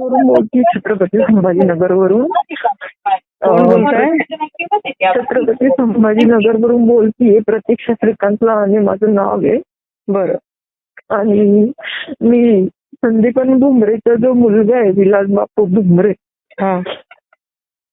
वरून बोलते छत्रपती संभाजीनगर वरून कोण बोलताय? छत्रपती संभाजीनगर वरून बोलतीये प्रतीक्षा श्रीकांत लहाने माझं नाव आहे. बरं. आणि मी संदीपन भुमरेचा जो मुलगा आहे विलास बापू भुमरे हा.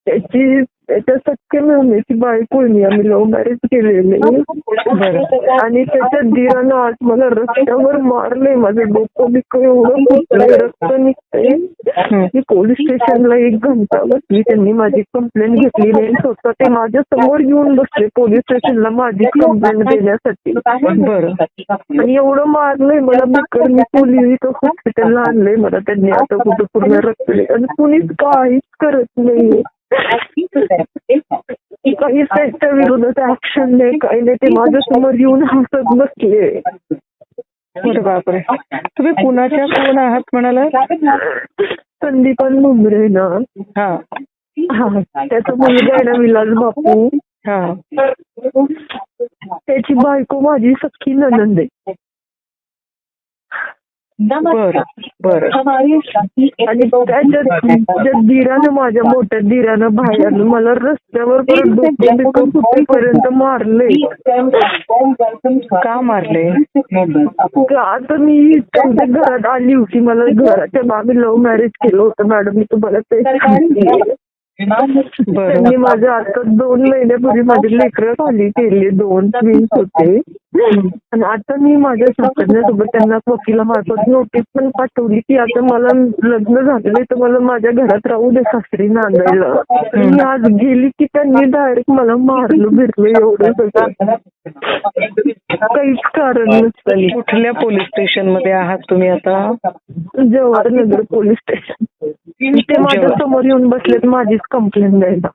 त्याची त्याच्या सख्य मेहनीची बायको मी आम्ही लव्ह मॅरेज केलेले बरं. आणि त्याच्या धीरानं आज मला रस्त्यावर मारले माझं डोकं बिकं एवढं रक्त निघतंय. मी पोलीस स्टेशनला एक घंटा बसली त्यांनी माझी कंप्लेंट घेतली नाही. स्वतः ते माझ्यासमोर येऊन बसले पोलीस स्टेशनला माझी कंप्लेंट देण्यासाठी. बरं. आणि एवढं मारलंय मला बिकर. मी पोलीस इथं हॉस्पिटलला आणलंय मला त्यांनी. आता कुठं पूर्ण रक्त आणि कुणीच काहीच करत नाहीये. काहीच त्यांच्या विरोधात ऍक्शन नाही. काही नाही. ते माझ्यासमोर येऊन हसत बसले. बापरे. तुम्ही पुण्याच्या कोण आहात म्हणाला संदीपन मुंबरे ना. हा त्याचा मुलगा आहे ना विलास बापू. हा. त्याची बायको माझी सख्खी ननंद आहे. बरं आणि धीरानं माझ्या मोठ्या धीरानं भाड्यानं मला रस्त्यावर फुटेपर्यंत मारले का मारले आता मी त्यांच्या घरात आली होती मला घराच्या मागे लव्ह मॅरेज केलं होतं मॅडम. मी तुम्हाला ते त्यांनी माझ्या आता दोन महिन्यापूर्वी माझी लेकरं खाली केली दोन होते. आणि आता मी माझ्या सासऱ्यासोबत त्यांना वकिलामार्फत नोटीस पण पाठवली की आता मला लग्न झालेलं तर मला माझ्या घरात राहू दे सासरी नांदायला. मी आज गेली की त्यांनी डायरेक्ट मला मारलं बिरलं एवढं सगळं. काहीच कारण नसतं. कुठल्या पोलीस स्टेशनमध्ये आहात तुम्ही आता? जवाहरनगर पोलीस स्टेशन ते माझ्यासमोर येऊन बसलेत माझीच कंप्लेंट द्यायला.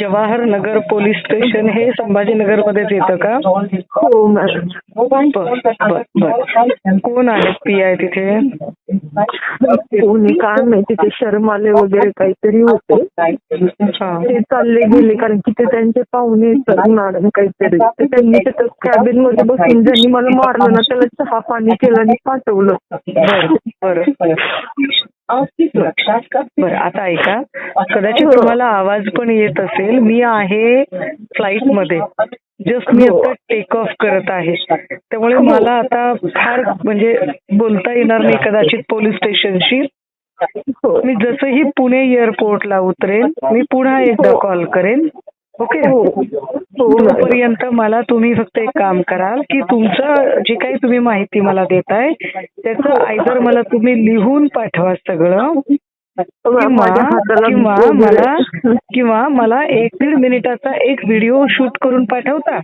जवाहर नगर पोलीस स्टेशन हे संभाजीनगर मध्येच येतं का? हो मॅडम बर कोण आहेत पी आय तिथे? कोणी काय माहिती ते शर्माले वगैरे काहीतरी होते. ते चालले गेले कारण की ते त्यांचे पाहुणे येतात मॅडम काहीतरी. तर त्यांनी तिथं कॅबिनमध्ये बसून ज्यांनी मला मारलं ना त्याला चहा पाणी केलं आणि पाठवलं. बरं बरं. बरं आता ऐका. कदाचित तुम्हाला आवाज पण येत असेल. मी आहे फ्लाईटमध्ये जस्ट मी आता टेक ऑफ करत आहे. त्यामुळे मला आता फार म्हणजे बोलता येणार नाही कदाचित पोलीस स्टेशनशी हो. मी जसंही पुणे एअरपोर्टला उतरेन मी पुन्हा एकदा कॉल करेन. ओके हो हो मॅडम. तोपर्यंत मला तुम्ही फक्त एक काम कराल की तुमचं जे काही तुम्ही माहिती मला देताय त्याचं आयदर मला तुम्ही लिहून पाठवा सगळं किंवा मला किंवा मला एक दीड मिनिटाचा एक व्हिडिओ शूट करून पाठवता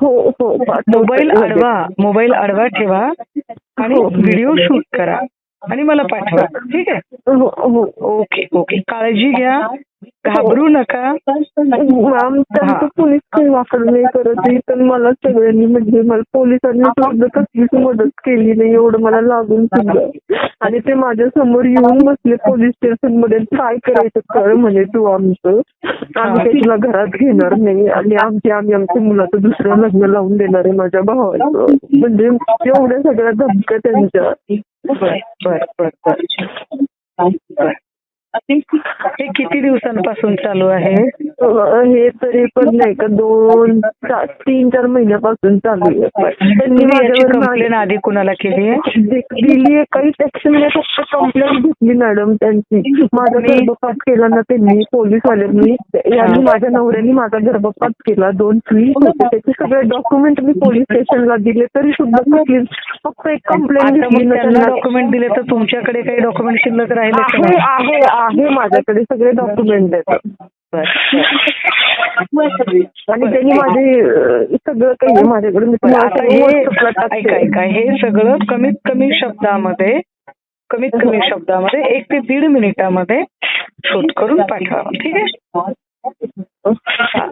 हो हो. मोबाईल आडवा मोबाईल आडवा ठेवा आणि हो. व्हिडिओ शूट करा आणि मला पाठवा. ठीक आहे? हो हो. Okay okay. काळजी घ्या. घाबरू नका. पोलीस वापर नाही करत मला सगळ्यांनी म्हणजे मला पोलिसांनी सुद्धा कसलीच मदत केली नाही एवढं मला लागून सुद्धा आणि ते माझ्यासमोर येऊन बसले पोलीस स्टेशनमध्ये काय करायचं कळ म्हणे तू आमचं. आम्ही तुला घरात घेणार नाही. आणि आमची आम्ही आमच्या मुलाचं दुसरं लग्न लावून देणार आहे माझ्या भावाचं. म्हणजे एवढ्या सगळ्या धमक्या त्यांच्या. बर बर बर बर बर. हे किती दिवसांपासून चालू आहे? हे तरी पण नाही का दोन चा- तीन चार महिन्यापासून चालू आहे. त्यांनी तुम्ही याची माझ्यावर कंप्लेन आधी कुणाला केली? आहे दिली आहे. काहीच ऍक्शन नाही फक्त कंप्लेंट घेतली मॅडम त्यांची. माझा गर्भपात केला ना त्यांनी पोलीसवाल्यांनी. यांनी माझ्या नवऱ्याने माझा गर्भपात केला. दोन फी होते. त्याचे सगळे डॉक्युमेंट मी पोलीस स्टेशनला दिले. तरी सुद्धा कसली फक्त एक कंप्लेंट आता घेतली मग ना त्यांना त्यांना. डॉक्युमेंट दिले तर तुमच्याकडे काही डॉक्युमेंट शिल्लक राहिले का? आहे नाही? आहे आहे माझ्याकडे. सगळे डॉक्युमेंट आहेत. आणि त्यांनी माझे सगळं काही माझ्याकडे. मी तुम्हाला हे हे सगळं कमीत कमी शब्दामध्ये कमीत कमी शब्दामध्ये एक ते दीड मिनिटामध्ये शूट करून पाठवा. ठीक आहे?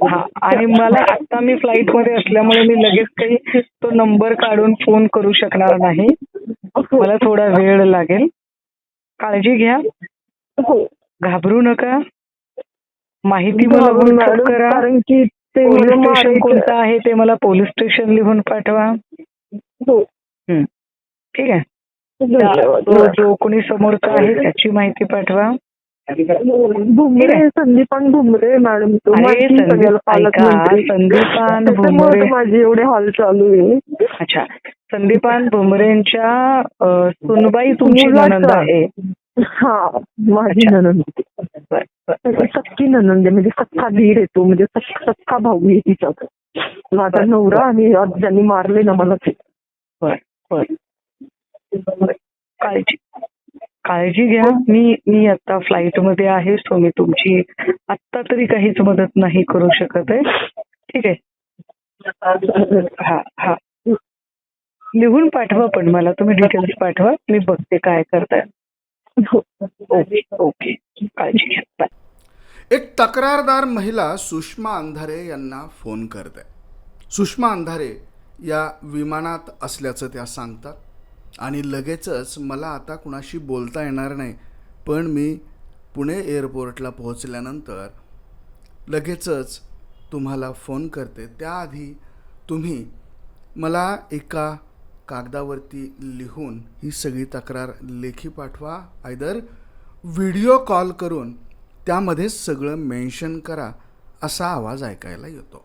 हा. आणि मला आता मी फ्लाईटमध्ये असल्यामुळे मी लगेच काही तो नंबर काढून फोन करू शकणार नाही. मला थोडा वेळ लागेल. काळजी घ्या. हो. घाबरू नका. माहिती मला व्हॉट्सअप करा. कारण की ते पोलीस स्टेशन कोणतं आहे ते मला पोलीस स्टेशन लिहून पाठवा. हो. धन्यवाद. तो जो कोणी समोरचा आहे त्याची माहिती पाठवा. भुमरे संदीपान भुमरे मॅडम तो आहे संदीपान भुमरे- माझे एवढे हाल चालू आहे. अच्छा. संदीपान भुमरेंच्या सुनबाई तुमची. ननंद आहे. हा माझी. ननंद. सक्की ननंद म्हणजे सख्खा धीर येतो म्हणजे सख- सख्खा भाऊ आहे तिचा. माझा नवरा. आणि आज ज्यांनी मारले ना मला ते बर बर बर. काळजी काळजी घ्या मी मी आता फ्लाईटमध्ये आहे सो मी तुमची आत्ता तरी काहीच मदत नाही करू शकत आहे ठीक आहे हा हा लिहून पाठवा पण मला तुम्ही डिटेल्स पाठवा मी बघते काय करताय हो. Okay okay. काळजी घ्या बाय. एक तक्रारदार महिला सुषमा अंधारे यांना फोन करते. सुषमा अंधारे या विमानात असल्याचं त्या सांगतात आणि लगेचच मला आता कुणाशी बोलता येणार नाही पण मी पुणे एअरपोर्टला पोहोचल्यानंतर लगेचच तुम्हाला फोन करते. त्याआधी तुम्ही मला एका कागदावरती लिहून ही सगळी तक्रार लेखी पाठवा आयदर व्हिडिओ कॉल करून त्यामध्ये सगळं मेन्शन करा असा आवाज ऐकायला येतो.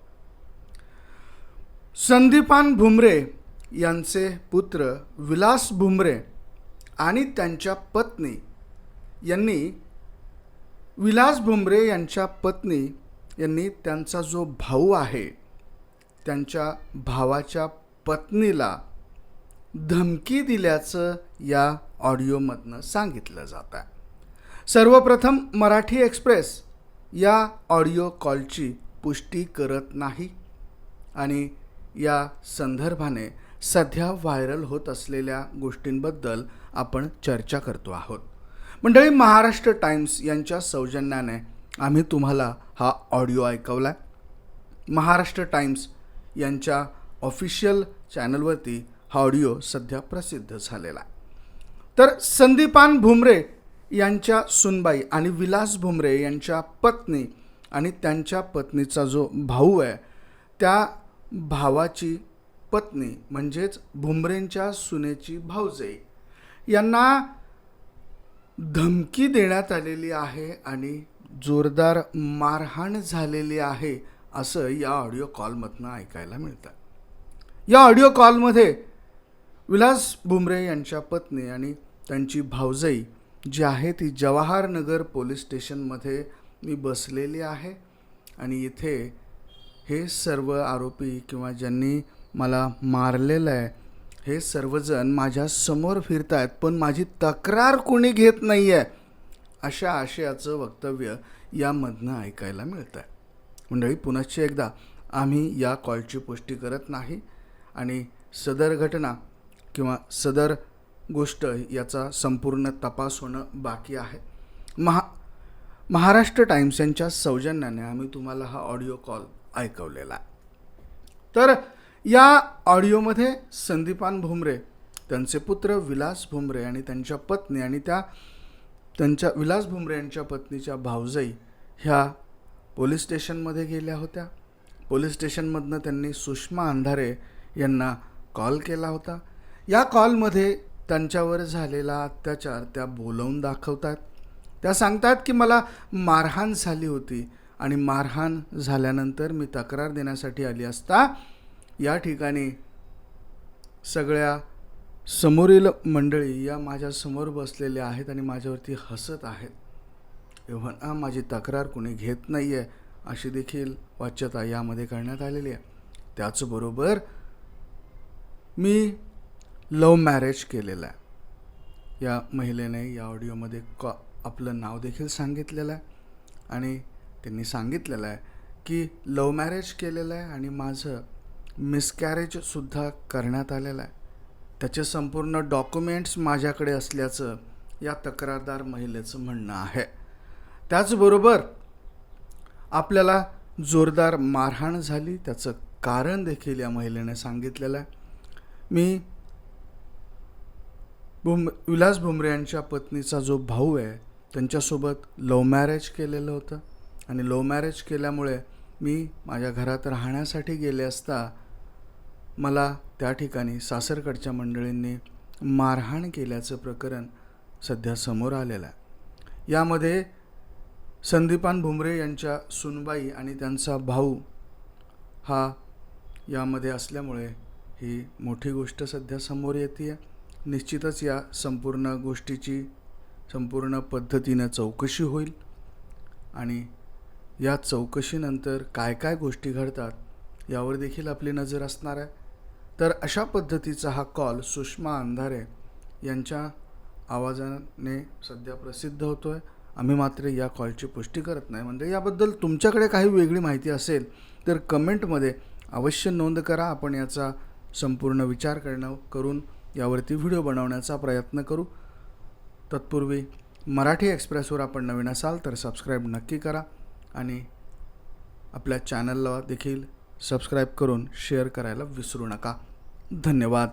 संदीपान भुमरे यांचे पुत्र विलास भुमरे आणि त्यांच्या पत्नी यांनी विलास भुमरे यांच्या पत्नी यांनी त्यांचा जो भाऊ आहे त्यांच्या भावाच्या पत्नीला धमकी दिल्याचं या ऑडिओमधनं सांगितलं जात आहे. सर्वप्रथम मराठी एक्सप्रेस या ऑडिओ कॉलची पुष्टी करत नाही आणि या संदर्भाने सध्या व्हायरल होत असलेल्या गोष्टींबद्दल आपण चर्चा करतो आहोत. मंडळी महाराष्ट्र टाइम्स यांच्या सौजन्याने आम्ही तुम्हाला हा ऑडिओ ऐकवला आहे महाराष्ट्र टाइम्स यांच्या ऑफिशियल चॅनलवरती हा ऑडिओ सध्या प्रसिद्ध झालेला आहे. तर संदीपान भुमरे यांच्या सुनबाई आणि विलास भुमरे यांच्या पत्नी आणि त्यांच्या पत्नीचा जो भाऊ आहे त्या भावाची पत्नी म्हणजेच भुमरेंच्या सुनेची भाऊजे यांना धमकी देण्यात आलेली आहे आणि जोरदार मारहाण झालेली आहे असं या ऑडिओ कॉलमधनं ऐकायला मिळतं. या ऑडिओ कॉलमध्ये विलास भुमरे यांच्या पत्नी आणि त्यांची भावजई जी आहे ती जवाहरनगर पोलीस स्टेशनमध्ये मी बसलेली आहे आणि इथे हे सर्व आरोपी किंवा ज्यांनी मला मारलेलं आहे हे सर्वजण माझ्यासमोर फिरत आहेत पण माझी तक्रार कोणी घेत नाही आहे अशा आशयाचं वक्तव्य यामधनं ऐकायला मिळतं आहे मंडळी पुनश्च एकदा आम्ही या कॉलची पुष्टी करत नाही आणि सदर घटना किंवा सदर गोष्ट याचा संपूर्ण तपास होणं बाकी आहे. महा महाराष्ट्र टाइम्स यांच्या सौजन्याने आम्ही तुम्हाला हा ऑडिओ कॉल ऐकवलेला तर या ऑडिओमध्ये संदीपान भुमरे त्यांचे पुत्र विलास भुमरे आणि त्यांच्या पत्नी आणि त्या त्यांच्या विलास भुमरे यांच्या पत्नीच्या भावजाई ह्या पोलीस स्टेशनमध्ये गेल्या होत्या. पोलीस स्टेशनमधनं त्यांनी सुषमा अंधारे यांना कॉल केला होता. या कॉलमध्ये त्यांच्यावर झालेला अत्याचार त्या बोलवून दाखवतात. त्या सांगतात की मला मारहाण झाली होती आणि मारहाण झाल्यानंतर मी तक्रार देण्यासाठी आली असता या ठिकाणी सगळ्या समोरील मंडळी या माझ्यासमोर बसलेल्या आहेत आणि माझ्यावरती हसत आहेत. एव्हा माझी तक्रार कोणी घेत नाही आहे अशी देखील वाच्यता यामध्ये करण्यात आलेली आहे. त्याचबरोबर मी लव मॅरेज केलेलं आहे. या महिलेने या ऑडिओमध्ये कॉ आपलं नाव देखील सांगितलेलं आहे. आणि त्यांनी सांगितलेलं आहे की लव मॅरेज केलेलं आहे आणि माझं मिसकॅरेजसुद्धा करण्यात आलेलं आहे. त्याचे संपूर्ण डॉक्युमेंट्स माझ्याकडे असल्याचं या तक्रारदार महिलेचं म्हणणं आहे. त्याचबरोबर आपल्याला जोरदार मारहाण झाली. त्याचं कारण देखील या महिलेने सांगितलेलं आहे. मी भुम विलास भुमरे यांच्या पत्नीचा जो भाऊ आहे त्यांच्यासोबत लव मॅरेज केलेलं होतं. आणि लव मॅरेज केल्यामुळे मी माझ्या घरात राहण्यासाठी गेले असता मला त्या ठिकाणी सासरकडच्या मंडळींनी मारहाण केल्याचं प्रकरण सध्या समोर आलेलं आहे. यामध्ये संदीपान भुमरे यांच्या सुनबाई आणि त्यांचा भाऊ हा यामध्ये असल्यामुळे ही मोठी गोष्ट सध्या समोर येते आहे निश्चितच या संपूर्ण गोष्टीची संपूर्ण पद्धतीनं चौकशी होईल. आणि या चौकशीनंतर काय काय गोष्टी घडतात यावर देखील आपली नजर असणार आहे. तर अशा पद्धतीचा हा कॉल सुषमा अंधारे यांच्या आवाजाने सध्या प्रसिद्ध होतो आहे आम्ही मात्र या कॉलची पुष्टी करत नाही. म्हणजे याबद्दल तुमच्याकडे काही वेगळी माहिती असेल तर कमेंटमध्ये अवश्य नोंद करा. आपण याचा संपूर्ण विचार करणं करून यावरती व्हिडिओ बनवण्याचा प्रयत्न करू. तत्पूर्वी मराठी एक्सप्रेसवर आपण नवीन असाल तर सबस्क्राईब नक्की करा आणि आपल्या चॅनलला देखील सबस्क्राईब करून शेअर करायला विसरू नका. धन्यवाद.